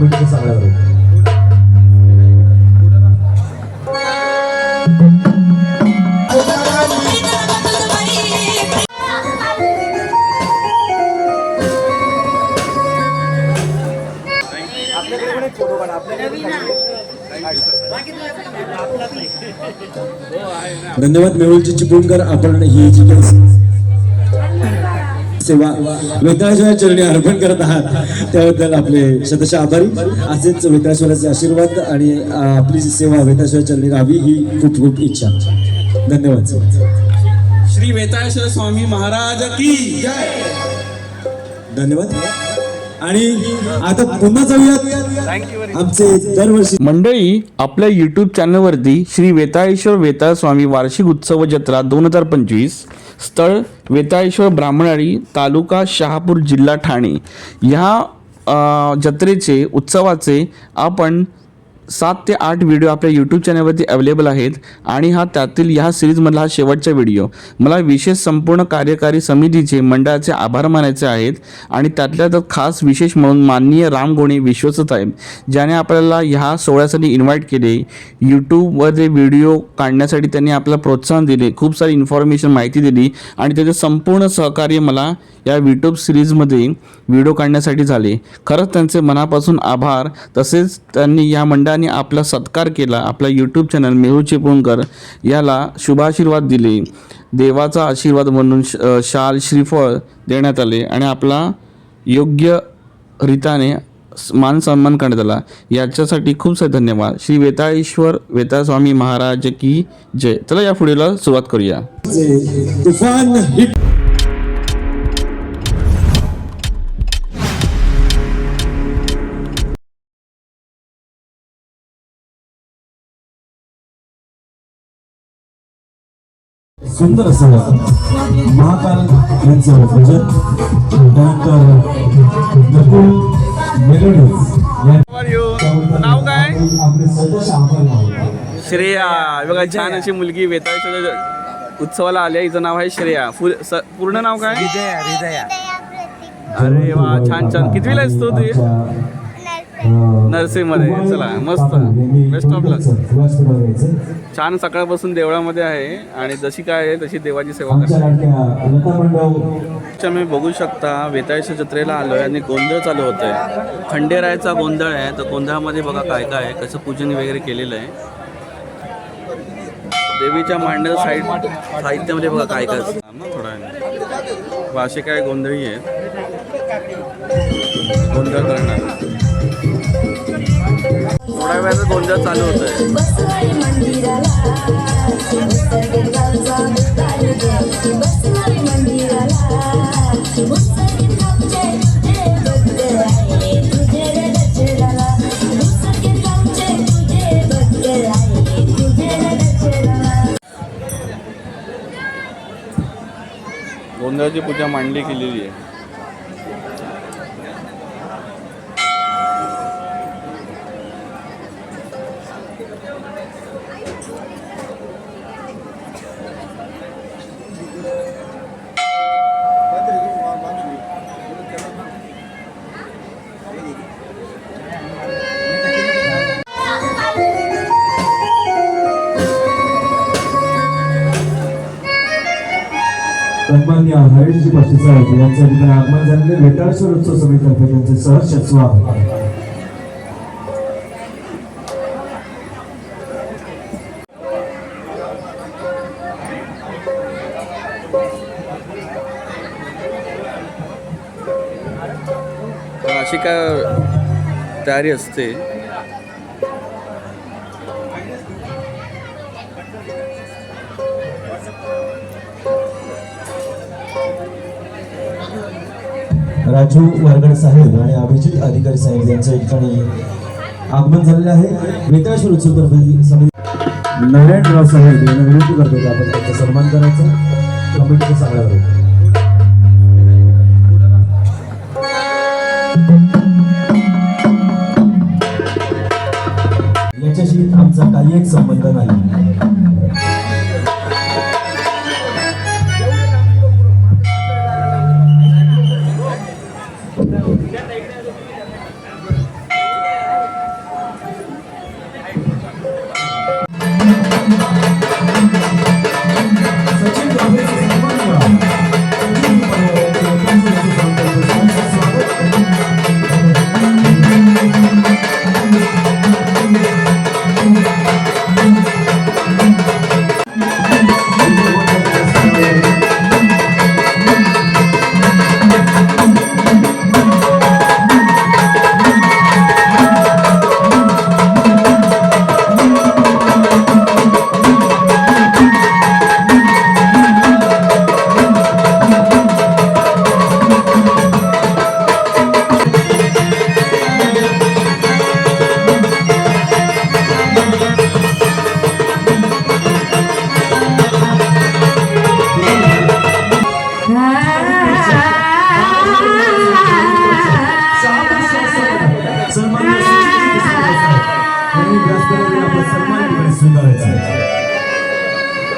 कमिटीचं चांगलं करू धन्यवाद मेहुलजी चिपळूणकर आपण ही जी सेवा वेताळेश्वरा चरणी अर्पण करत आहात. त्याबद्दल आपले शतशः आभारी. असेच वेताळेश्वराचे आशीर्वाद आणि आपली जी सेवा वेताळेश्वरा चरणी राहावी ही खूप खूप इच्छा. धन्यवाद श्री वेताळेश्वर स्वामी महाराज की धन्यवाद. आणि आता पुन्हा जाऊयात आमचे दरवर्षी मंडळी आपल्या यूट्यूब चॅनलवरती श्री वेताळेश्वर वेताळ स्वामी वार्षिक उत्सव जत्रा दोन हजार पंचवीस स्थळ वेताळेश्वर ब्राह्मणारी तालुका शहापूर जिल्हा ठाणे. ह्या जत्रेचे उत्सवाचे आपण सात ते आठ व्हिडिओ आपल्या यूट्यूब चॅनलवरती अवेलेबल आहेत आणि हा त्यातील ह्या सिरीजमधला हा शेवटचा व्हिडिओ मला विशेष संपूर्ण कार्यकारी समितीचे मंडळाचे आभार मानायचे आहेत आणि त्यातल्या तर खास विशेष म्हणून माननीय राम गोणे विश्वस्त आहे ज्याने आपल्याला ह्या सोहळ्यासाठी इन्व्हाइट केले. यूट्यूबमध्ये व्हिडिओ काढण्यासाठी त्यांनी आपल्याला प्रोत्साहन दिले खूप सारी इन्फॉर्मेशन माहिती दिली आणि त्याचे संपूर्ण सहकार्य मला या यूट्यूब सिरीजमध्ये व्हिडिओ काढण्यासाठी झाले. खरंच त्यांचे मनापासून आभार. तसेच त्यांनी या मंडळाने आपला सत्कार केला आपला यूट्यूब चॅनल मेहू चिपळूणकर याला शुभाशीर्वाद दिले. देवाचा आशीर्वाद म्हणून श- शाल श्रीफळ देण्यात आले आणि आपला योग्य रीताने मान सन्मान करण्यात आला. याच्यासाठी खूप सारे धन्यवाद. श्री वेताळेश्वर वेताळ स्वामी महाराज की जय. चला या पुढेला सुरुवात करूया. सुंदर असं महाकाल यांचं भजन त्यानंतर नाव काय. श्रेया बघा छान अशी मुलगी वेताळेश्वर उत्सवाला आली आहे. हिचं नाव आहे श्रेया. फुल स- पूर्ण नाव काय? अरे वा छान छान. कितवीला आहेस तू? नर्सिंगमध्ये चला मस्त. Best of luck. छान सकाळपासून देवळामध्ये आहे आणि जशी काय आहे तशी देवाची सेवा करते. तुम्ही बघू शकता वेताळेश्वर जत्रेला आलो आहे आणि गोंधळ चालू होत आहे खंडेरायाचा गोंधळ आहे तर गोंधळामध्ये बघा काय काय आहे कसं पूजन वगैरे केलेलं आहे. देवीच्या मांडण्याच्या साईड साहित्यामध्ये बघा काय काय थोडा असे काय गोंधळी आहेत. गोंधळ करणार. थोड्या वेळात गोंधळ चालू होत गोंधळाची पूजा मांडली केलेली आहे. सन्मान्य हरीशजी पाटील साहेब यांच्या ठिकाणी आगमन झालेले वेटाळेश्वर उत्सव समितीतर्फे त्यांचे सहर्ष स्वागत. अशी काय तयारी असते? राजू वारगड साहेब आणि अभिजित अधिकारी साहेब यांच्या ठिकाणी आगमन झालेले आहे. वेताळेश्वर उत्सव तर्फे समिती नारायणराव साहेब यांना विनंती करतो की आपण त्यांचा सन्मान करायचा. कमिटीचं चांगलं करू याच्याशी आमचा काही एक संबंध नाही.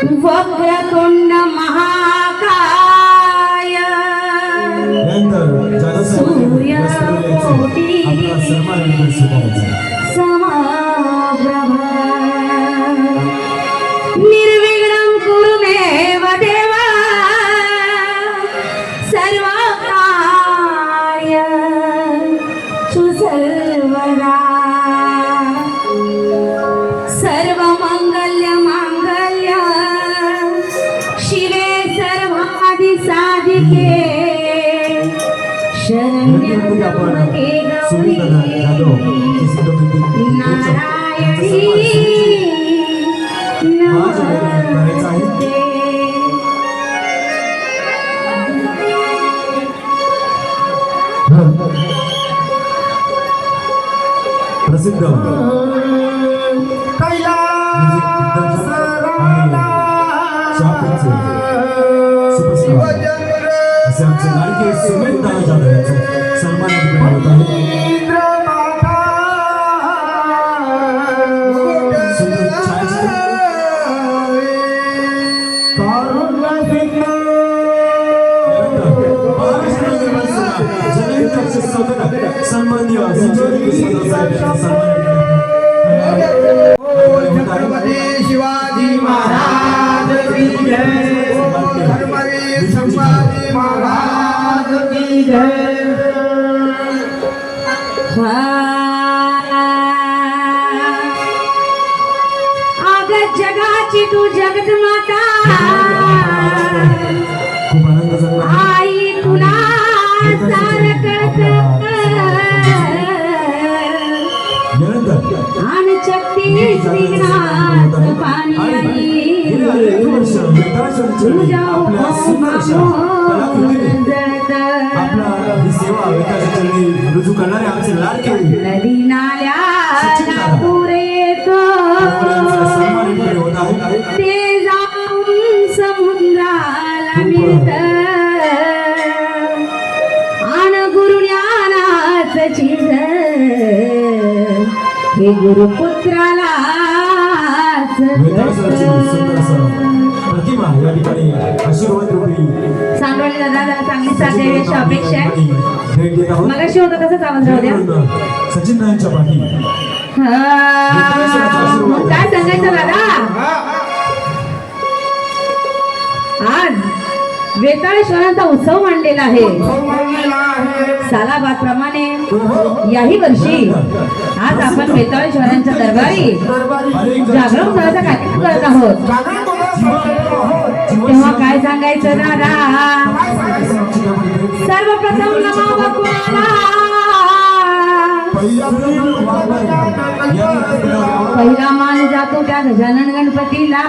वक्रतुण्ड महाका विनंतीमध्ये आपण सुनील दादा जाधव प्रसिद्ध वैदिक नारायणी करायचं आहे नमस्ते प्रसिद्ध म्युझिक दिग्दर्शक आणि शहापूरचे सुप्रसिद्ध असे आमचे लाडके सुमित दादा जाधव यांचे सन्मान या ठिकाणी होत आहे सुंदर छायाचित्र सन्माननीय संजय साहेब यांचा सन्मान तुझ्या आपल्या सुंदरशा कलाकृतीने आपला ही सेवा चरणी रुजू करणारे आमचे लाडके. नदी या ठिकाणी आशीर्वाद रूपी दादा चांगली साथ द्यावी अशी अपेक्षा आहे. भेट देत आहोत. मगाशी होतं तसंच आवाज राहू द्या. सचिन नारायणच्या पाठी. काय सांगायचं दादा? आज वेताळेश्वरांचा उत्सव मांडलेला आहे. सालाबादप्रमाणे याही वर्षी आज आपण वेताळेश्वरांच्या दरबारी जागरण उत्सवाचा कार्यक्रम करत आहोत. तेव्हा काय सांगायचं दादा सर्वप्रथम नमा भगवाना. पहिला मान जातो त्या गजानन गणपतीला.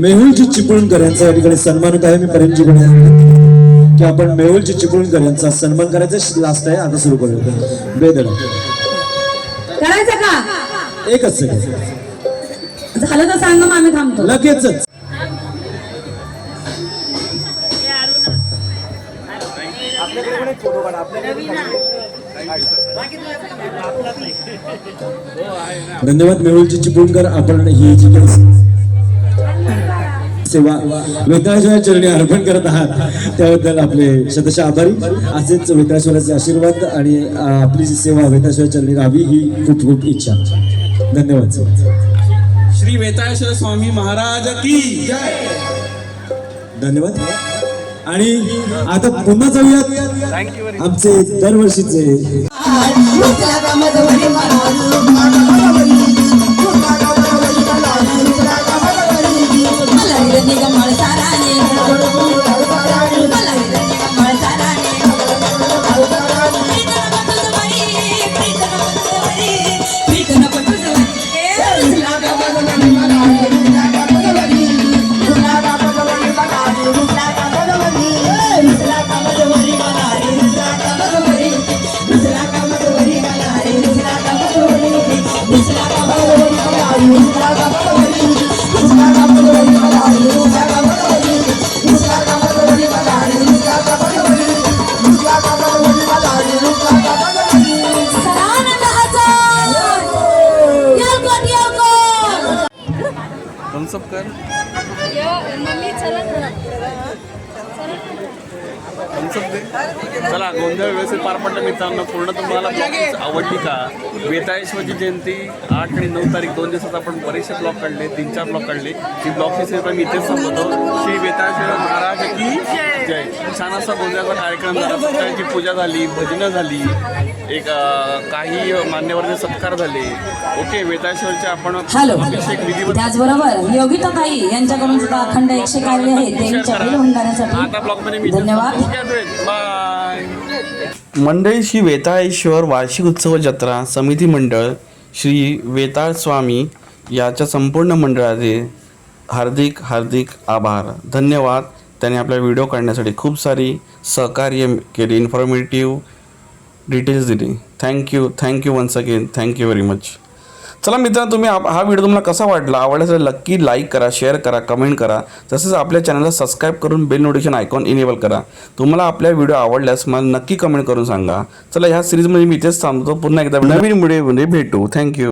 मेहुलजी चिपळूणकर यांचा या ठिकाणी सन्मान होत आहे मी पर्यंतजी की आपण मेहुलजी चिपळूणकर यांचा सन्मान करायचा लास्ट आहे आता सुरू करूया. बेदड. करायचं का? एकच सेकंड झालं तर सांगा मग आम्ही थांबतो. लगेचच. धन्यवाद मेहुलजी चिपळूणकर आपण ही जी काही सेवा वेताळेश्वरा चरणी अर्पण करत आहात. त्याबद्दल आपले शतशः आभारी. असेच वेताळेश्वराचे आशीर्वाद आणि आपली जी सेवा वेताळेश्वरा चरणी राहावी ही खूप खूप इच्छा. धन्यवाद सर. श्री वेताळेश्वर स्वामी महाराज की धन्यवाद. आणि आता पुन्हा जाऊयात आमचे दरवर्षीचे నిగమసారాయే चला गोंधळ व्यवस्थित पार पडलं मित्रांनो. पूर्ण तुम्हाला आवडली का? वेताळेश्वरची जयंती आठ आणि नऊ तारीख दोन दिवसात आपण बरेचसे ब्लॉग काढले तीन चार ब्लॉग काढले. ही ब्लॉगची सेवा मी इथेच संपवतो श्री वेताळेश्वर महाराज की जय. छान असा गोंधळाचा कार्यक्रम झाला. सत्याची पूजा झाली भजनं झाली एक काही मान्यवरचे सत्कार झाले. ओके वेताळेश्वरचे आपण अभिषेक विधिवत त्याचबरोबर योगिता ताई यांच्याकडून सुद्धा अखंड एकशे कार्य आहे देवीच्या आता भंडाऱ्यासाठी ब्लॉगमध्ये मी धन्यवाद. बाय. मंडळी श्री वेताळेश्वर वार्षिक उत्सव जत्रा समिती मंडळ श्री वेताळ स्वामी याच्या संपूर्ण मंडळाचे हार्दिक हार्दिक आभार. धन्यवाद. त्याने आपला व्हिडिओ काढण्यासाठी खूप सारी सहकार्य केली इन्फॉर्मेटिव्ह डिटेल्स दिली. Thank you thank you once again thank you very much चला मित्रांनो तुम्ही आप- हा व्हिडिओ तुम्हाला कसा वाटला? आवडल्यास नक्की लाईक करा शेअर करा कमेंट करा. तसेच आपल्या चॅनलला सबस्क्राईब करून बेल नोटिफिकेशन आयकॉन इनेबल करा. तुम्हाला आपल्या व्हिडिओ आवडल्यास मला नक्की कमेंट करून सांगा. चला ह्या सिरीजमध्ये मी इथेच थांबतो. पुन्हा एकदा नवीन व्हिडिओमध्ये भेटू. थँक्यू